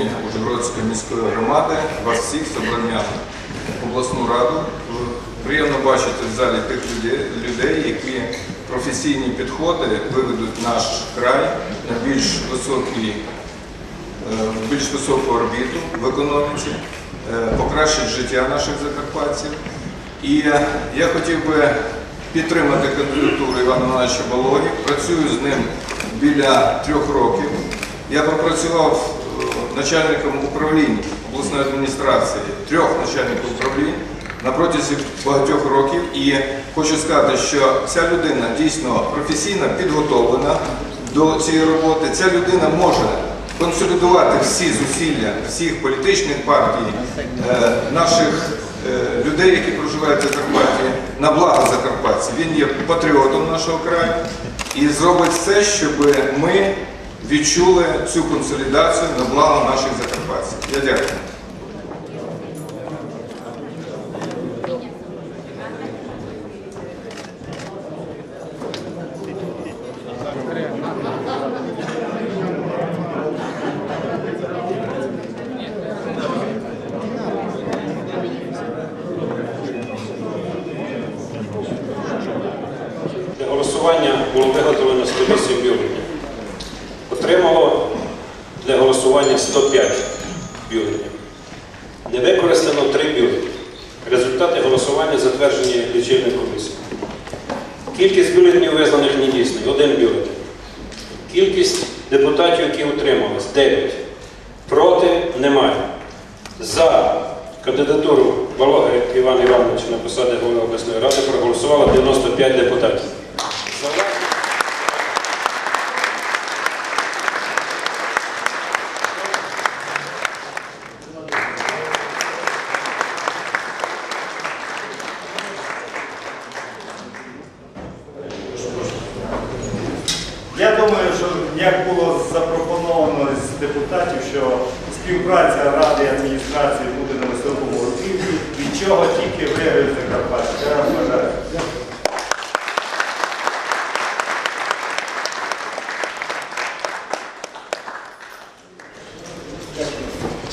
Імені Ужгородської міської громади вас всіх з обласну раду. Приємно бачити в залі тих людей, які професійні підходи виведуть наш край на більш високий е, в більш високу орбіту в економіці, е, покращить життя наших закарпатців. І я хотів би підтримати кандидатуру Івана Івановича Балогі. Працюю з ним біля трьох років. Я пропрацював начальником управлінь обласної адміністрації, трьох начальників управлінь на протязі багатьох років. І хочу сказати, що ця людина дійсно професійно підготовлена до цієї роботи. Ця людина може консолідувати всі зусилля всіх політичних партій, е, наших е, людей, які проживають в Закарпатті, на благо Закарпатців. Він є патріотом нашого краю і зробить все, щоб ми відчули цю консолідацію на благо наших закарпатців. Я дякую. Голосування було виготовлено 108 бюлетнів. Отримало для голосування 105 бюлетнів. Не використано 3 бюлетні. Результати голосування затверджені лічильною комісією. Кількість бюлетнів визнаних недійсною – 1 бюлетень. Кількість депутатів, які утримались – 9. Проти немає. За кандидатуру Вологи Івана Івановича на посади голови обласної ради проголосувало 95 депутатів. За власне- Я думаю, що як запропоновано з депутатів, що співпраця ради і адміністрації буде на високому рівні, від чого тільки виграють Закарпаття. Я вам бажаю.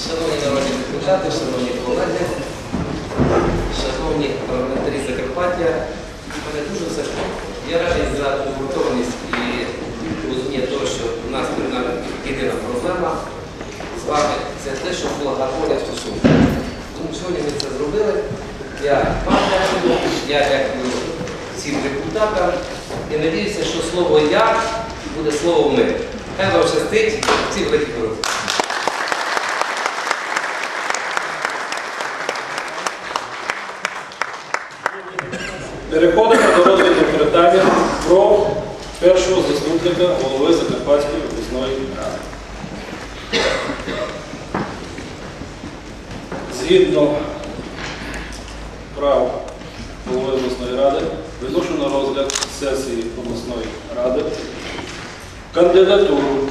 Шановні народні депутати, шановні колеги, шановні парламентарі Закарпаття, мене дуже все. Я радий за ту проблема з вами це те, що була гармонія стосунків. Тому сьогодні ми це зробили. Я вам дякую, я дякую всім депутатам і надіюся, що слово я буде словом ми. Хай вам щастить, всі великі короткі. Переходимо до розгляду питання про першого заступника голови Закарпатської обласної ради. Згідно прав голови обласної ради, виношу на розгляд сесії обласної ради кандидатуру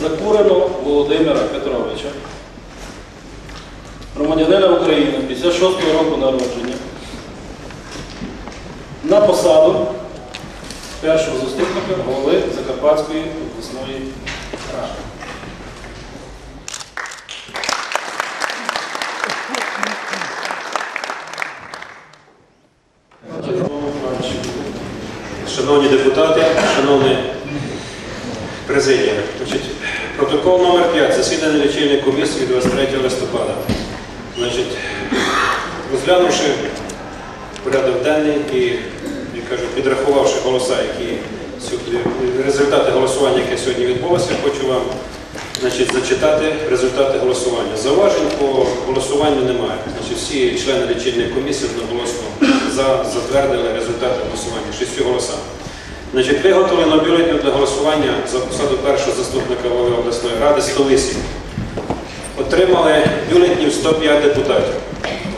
Закуреного Володимира Петровича, громадянина України 56-го року народження, на посаду першого заступника голови Закарпатської обласної ради. Шановні депутати, шановні президія, протокол номер 5 засідання лічильної комісії від 23 листопада. Значить, розглянувши порядок денний і, як кажуть, підрахувавши голоса, які результати голосування, яке сьогодні відбулося, хочу вам значить, зачитати результати голосування. Зауважень по голосуванню немає. Значить, всі члени лічильної комісії одноголосно за затвердили результати голосування шістю голосами. Значить, виготовлено бюлетнів для голосування за посаду першого заступника голови обласної ради 108. Отримали бюлетнів 105 депутатів.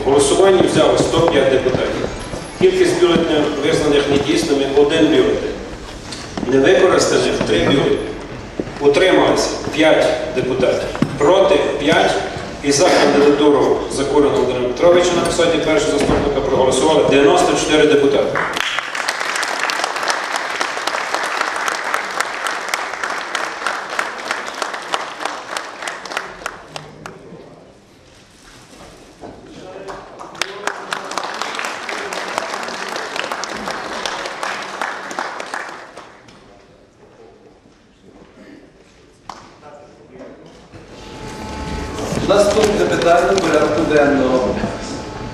В голосуванні взяли 105 депутатів. Кількість бюлетнів визнаних недійсними один бюлетень. Не використаних 3 бюлетні. Утрималися 5 депутатів. Проти 5 і за кандидатуру Закурина Володимира Петровича на посаді першого заступника проголосували 94 депутати. Наступне питання порядку денного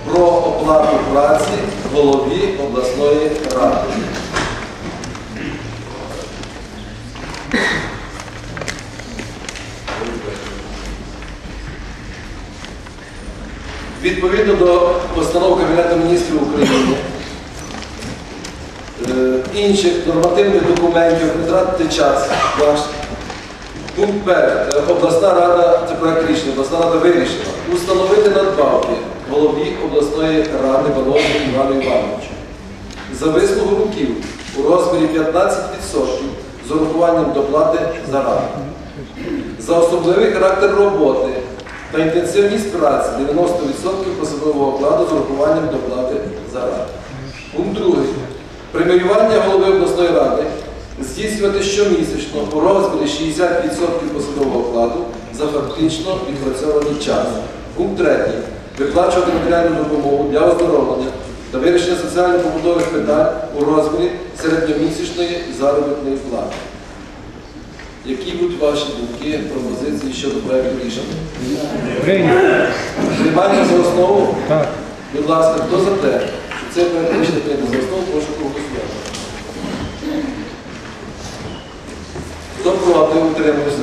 про оплату праці голові обласної ради. Відповідно до постанов Кабінету міністрів України, е, інших нормативних документів, не тратити час ваш. Пункт перший. Обласна рада, це проект обласна рада вирішила установити надбавки голові обласної ради Володі Івану Івановичу. За вислугу років у розмірі 15% з урахуванням доплати за раду. За особливий характер роботи та інтенсивність праці 90% посадового окладу з урахуванням доплати за раду. Пункт другий. Преміювання голови обласної ради здійснювати щомісячно у розмірі 60% посадового окладу за фактично відпрацьований час. Пункт третій. Виплачувати матеріальну допомогу для оздоровлення та вирішення соціально-побутових питань у розмірі середньомісячної заробітної плати. Які будуть ваші думки, пропозиції щодо проекту рішення? Приймання за основу? Так. Будь ласка, хто за те, що це проект рішення за основу, прошу Хто проти, утримався?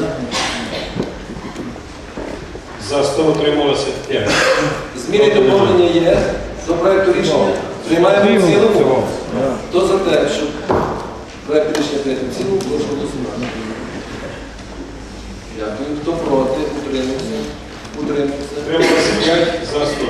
За 100 утрималося 5. Зміни доповнення є до проекту рішення. Приймаємо в цілому. Хто за те, щоб проект рішення прийняти в цілому, прошу голосувати. Дякую. Хто проти, утримався? Утримався. Утрималося 5, за 100. Дякую. Проти немає.